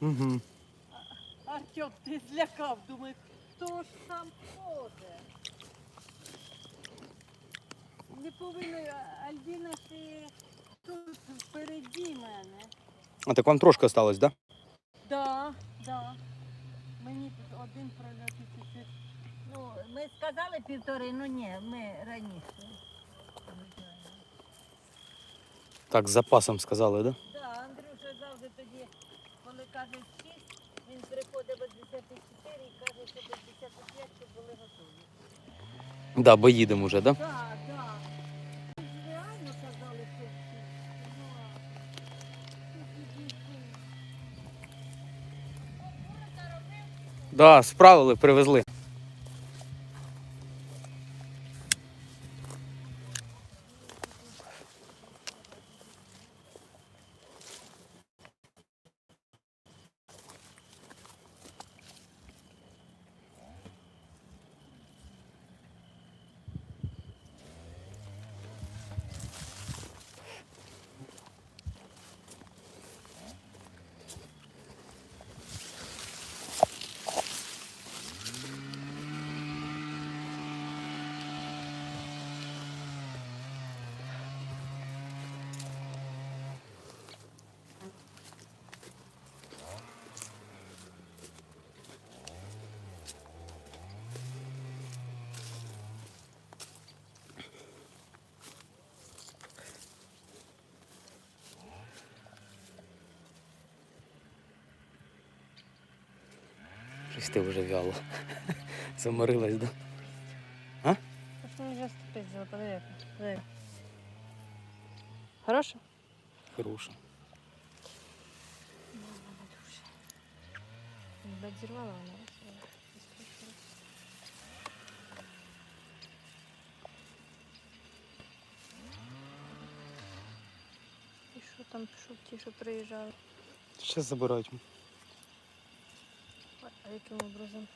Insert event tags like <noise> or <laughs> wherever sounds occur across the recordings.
Угу. Артем, ти злякав, думаю, хто ж там ходить? Не повинно, Альбіна, ти тут впереді мене. А так вам трошки осталось, так? Да? Да, да. Мені тут один прольот. Ну, ми сказали півтори, ну ні, ми раніше. Так, з запасом сказали, так? Да? Так, Андрюша завжди тоді, коли каже 6, він приходить без 10 і каже, що без 55, щоб були готові. Да, бо їдемо вже, так? Да? Так, так. Реально казали, що всі. Ну, Да, справили, привезли. Щось ти вже вяло. <laughs> Заморилась, да? А мені вже ступить, подиви. подиви. Хорошо? Хороша. Надірвала вона. І що там пішов ті, що приїжджали? Зараз забирають. А яким образом?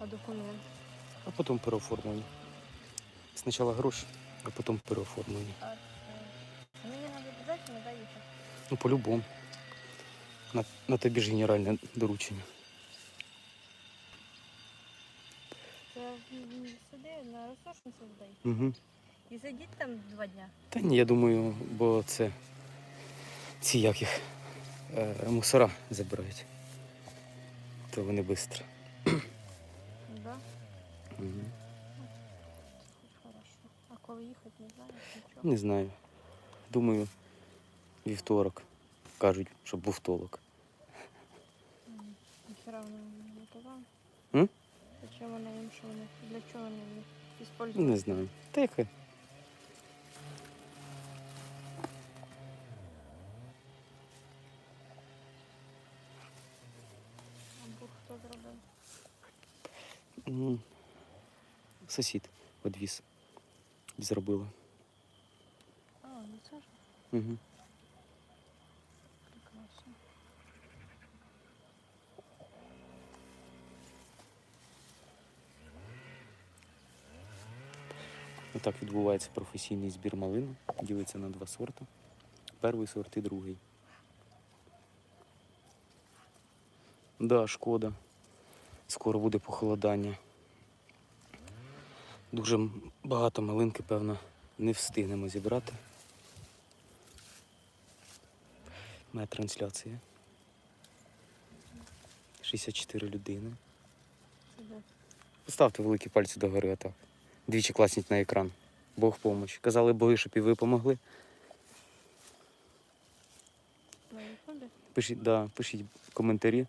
А документ? А потім переоформлення. Спочатку гроші, а потім переоформлення. А, е, мені треба обов'язково доїхати. Ну, по-любому. На, на тобі ж генеральне доручення. Це сюди на розсошницю здай. Угу. І сидіть там два дня. Та ні, я думаю, бо це ці як їх е, мусора забирають. То вони швидко. Да? Угу. А коли їхати, не знаю, нічого. Не знаю. Думаю, вівторок. Кажуть, щоб був толок. Ніхера вони не казали. М? Зачем вона їм, що вони, для чого вони їх Ну. Не знаю. Та яке? Або хто зробив? М, Сусід одвіз. Зробила. А, ну це ж Угу. прекрасно. Отак відбувається професійний збір малини. Ділиться на два сорти. Перший сорт і другий. Да, шкода. Скоро буде похолодання. Дуже багато малинки, певно, не встигнемо зібрати. Моя трансляція. 64 людини. Поставте великі пальці догори, отак. Двічі класніть на екран. Бог помощь. Казали боги, щоб і ви помогли. Пишіть, да, пишіть коментарі.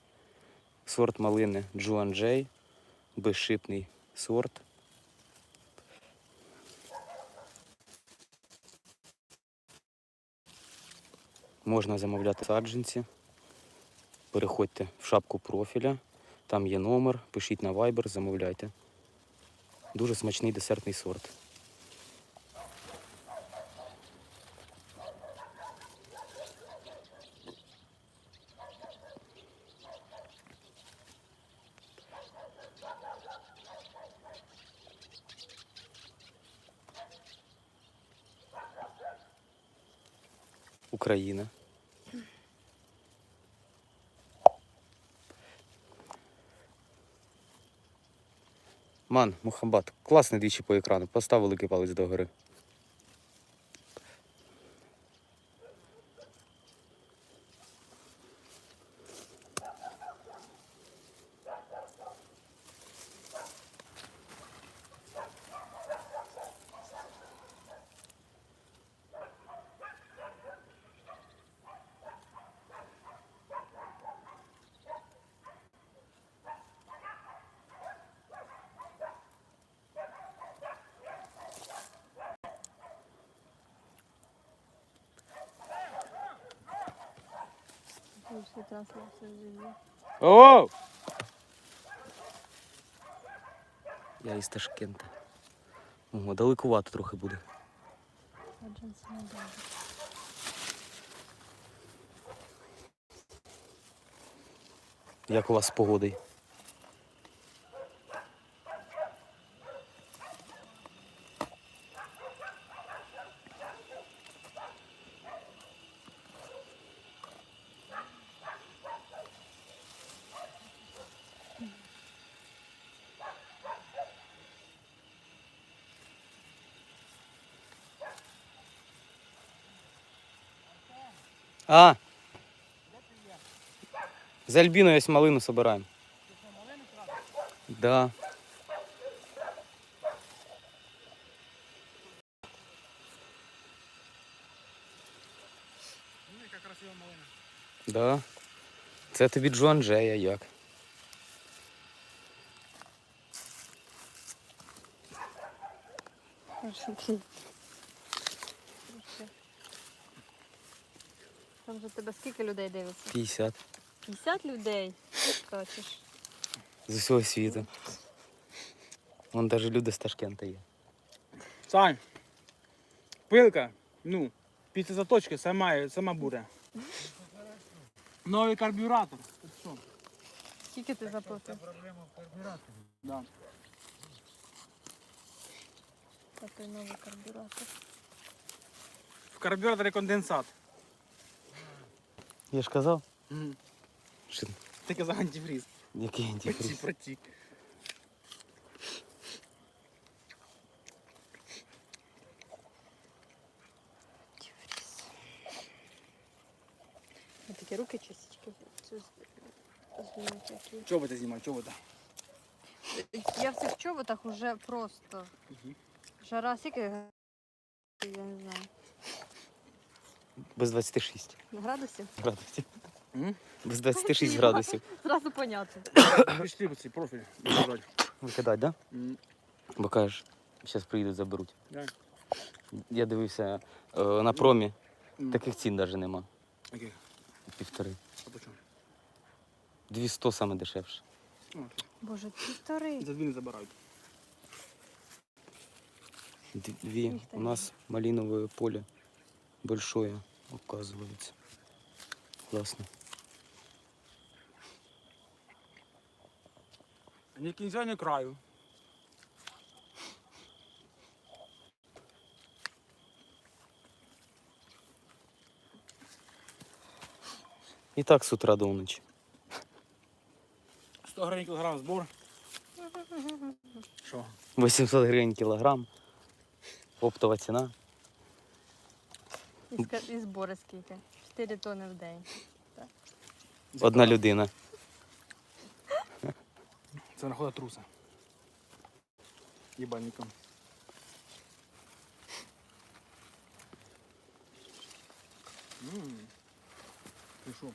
Сорт малини Джуан Джей. Безшипний сорт. Можна замовляти саджанці. Переходьте в шапку профіля. Там є номер. Пишіть на Viber, замовляйте. Дуже смачний десертний сорт. Україна. Ман, Мухамбат, класний двічі по екрану. Постав великий палець догори. О! Я із Ташкента. О, далекувато трохи буде. Буде. Як у вас з погодою? А. З Альбіною ось малину собираємо. Да. Ну, яка красива малина. Да. Це тобі Джо Анджея як. <laughs> Там же тебе скільки людей дивиться? 50. 50 людей? Скачеш. З усього світу. Вон навіть люди з Ташкента є. Сань, пилка, ну, після заточки сама, сама буде. Новий карбюратор. Ти що? Скільки ти заплатив? Да. Та той новий карбюратор. В карбюраторі конденсат. Я ж казав, Угу. що Ти казав антифріз. який Проті, антифриз. проті. Ось такі руки чистічки. Цю знімуть які. Чоботи знімай, чоботи. Я в цих чоботах уже просто. Мгм. Жара скільки? Я не знаю. Без 26 Градусів? градусів. М? Без 26 градусів. Зразу понятно. Пішли по цей профіль. забрати. Викидать, да? М. Бо кажеш, зараз приїдуть, заберуть. Да. Я дивився е, на промі, М. таких цін навіть нема. Окей, Півтори. а по чому? 200 саме дешевше. Ну, окей. Боже, півтори. За дві не забирають. Дві. У нас малиновое поле большое, оказывается. Классно. Ні кінця, ні краю. І так з утра до ночі. 100 гривень кілограм збор. Що? 800 гривень кілограм. Оптова ціна. І, ска- і збори скільки? 4 тони в день. Одна людина. Це находа труса. Єбальником. Ммм. Ти що?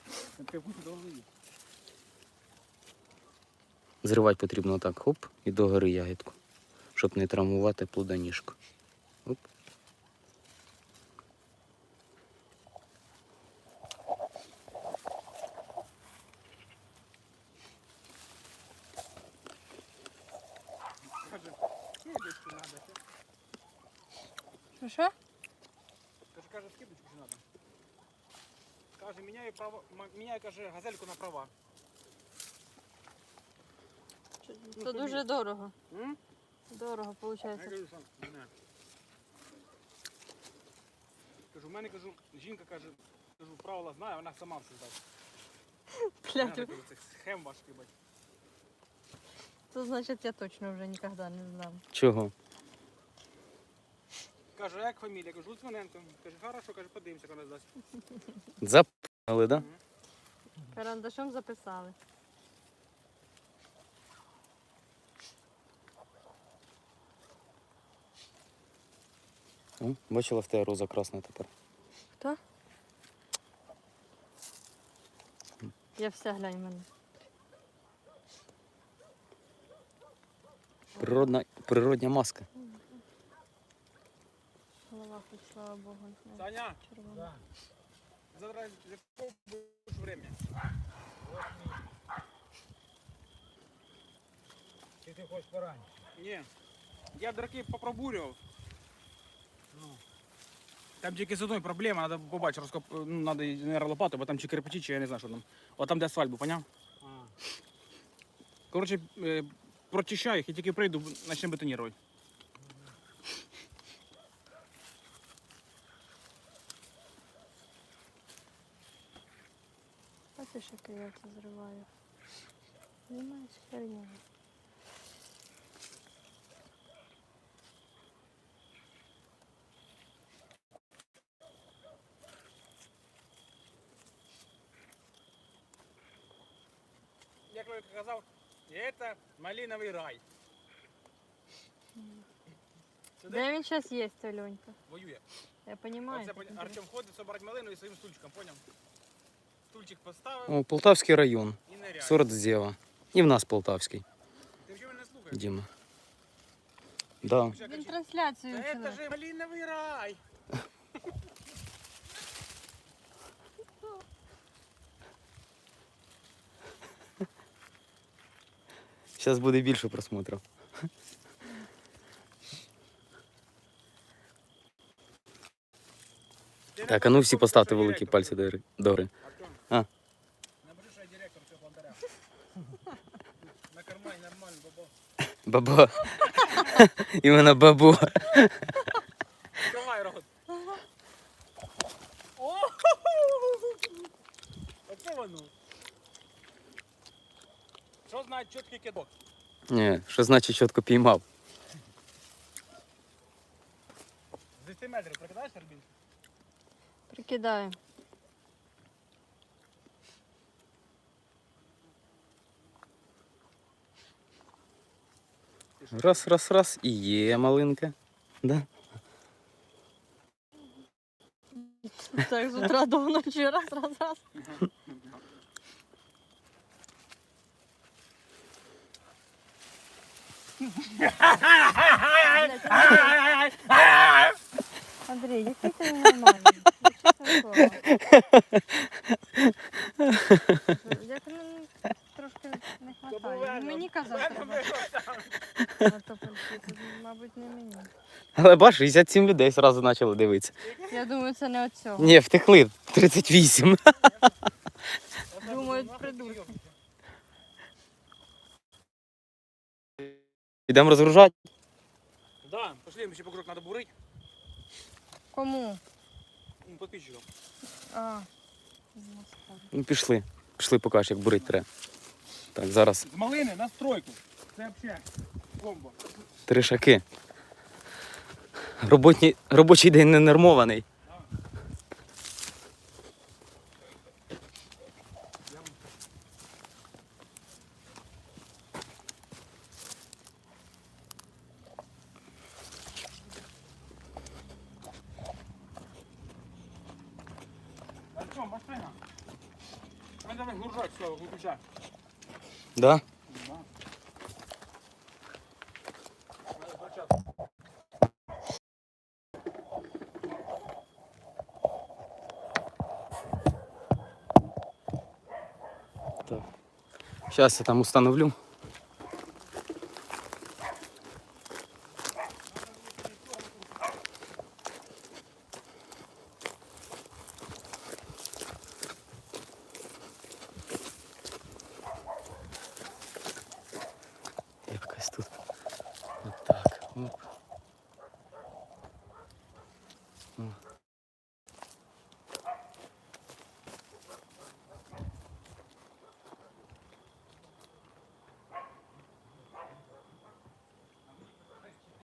Зривати потрібно так, хоп, і догори ягідку, щоб не травмувати плодоніжку. Оп. Каже, скидочку надо. Що що? Каже, каже, скидочку ж надо. Каже, міняю право, міняю, каже, газельку на права. Це тобі. дуже дорого. М? Дорого Я виходить. кажу, сам, не. Кажу, в мене кажу, жінка каже, кажу, правила знає, вона сама все Кажу, це схем ваш, бать. То значить я точно вже ніколи не знав. Чого? Каже, як фамілія? Кажу, Литвиненко. Каже, хорошо, каже, подивимося, коли дасть. Запали, да? Карандашом записали. О, бачила в тебе роза красна тепер. Хто? Я вся глянь в мене. Природна, природня маска. Хоч, слава Богу. не Саня, червона. завтра з якого будеш времени? Чи ти хочеш пораніше? Ні. Я драки попробурював. Ну. Там тільки з одної проблеми, треба побачити, розкоп... ну, треба, наверное, лопату, бо там чи кирпичі, чи я не знаю, що там. От там, де асфальт був, поняв? А, Коротше, е, прочищаю їх і тільки прийду, почнемо бетонувати. А ти що я це зриваю? Займаюся херню. Як я казав, це малиновий рай. Сюди Де він зараз є, Альонька? воює. Я розумію. Оце поня- Артем ходить, собирать малину і своїм стульчиком, поняв? Стульчик поставив О, Полтавський район. і ныряє. Сорт зєва. І в нас Полтавський, Ти вже мене слухаєш? Діма. Да. Вже Він кричить, трансляцію Та вчили. це ж малиновий рай. Зараз буде більше просмотрів. Ти Так, не а ну бачиш, всі що поставте я великі директор? пальці дори- догори. Баба. <laughs> Іменно бабу. Відкривай рот. О! Оце воно. Що знає чіткий кидок? Ні, що значить чітко піймав. З 10 метрів прикидаєш Арбін? Прикидаю. Раз, раз, раз. І є малинка. Да? Так, з утра до вночі раз, раз, раз. Блядь, Андрій, який ти нормальний? Ну, чесне <laughs> не хватає. Мені треба. Мабуть, не мені. Але бач, 67 людей одразу почали дивитися. Я думаю, це не от цього. Ні, втекли. 38. Думають, придурки. Ідемо розгружати. Да, пошли, ще покрок надо бурить. Кому? Ну, Подписчикам. А. Ну, пішли. Пішли, покажеш, як бурить треба. Так, зараз З малини на стройку. Це взагалі комбо. три шаки. Роботні, робочий день не нормований. Артем, машина. Ну давай гружать, все, выключай. Да? Да. Надо включаться. Так. Зараз я там установлю.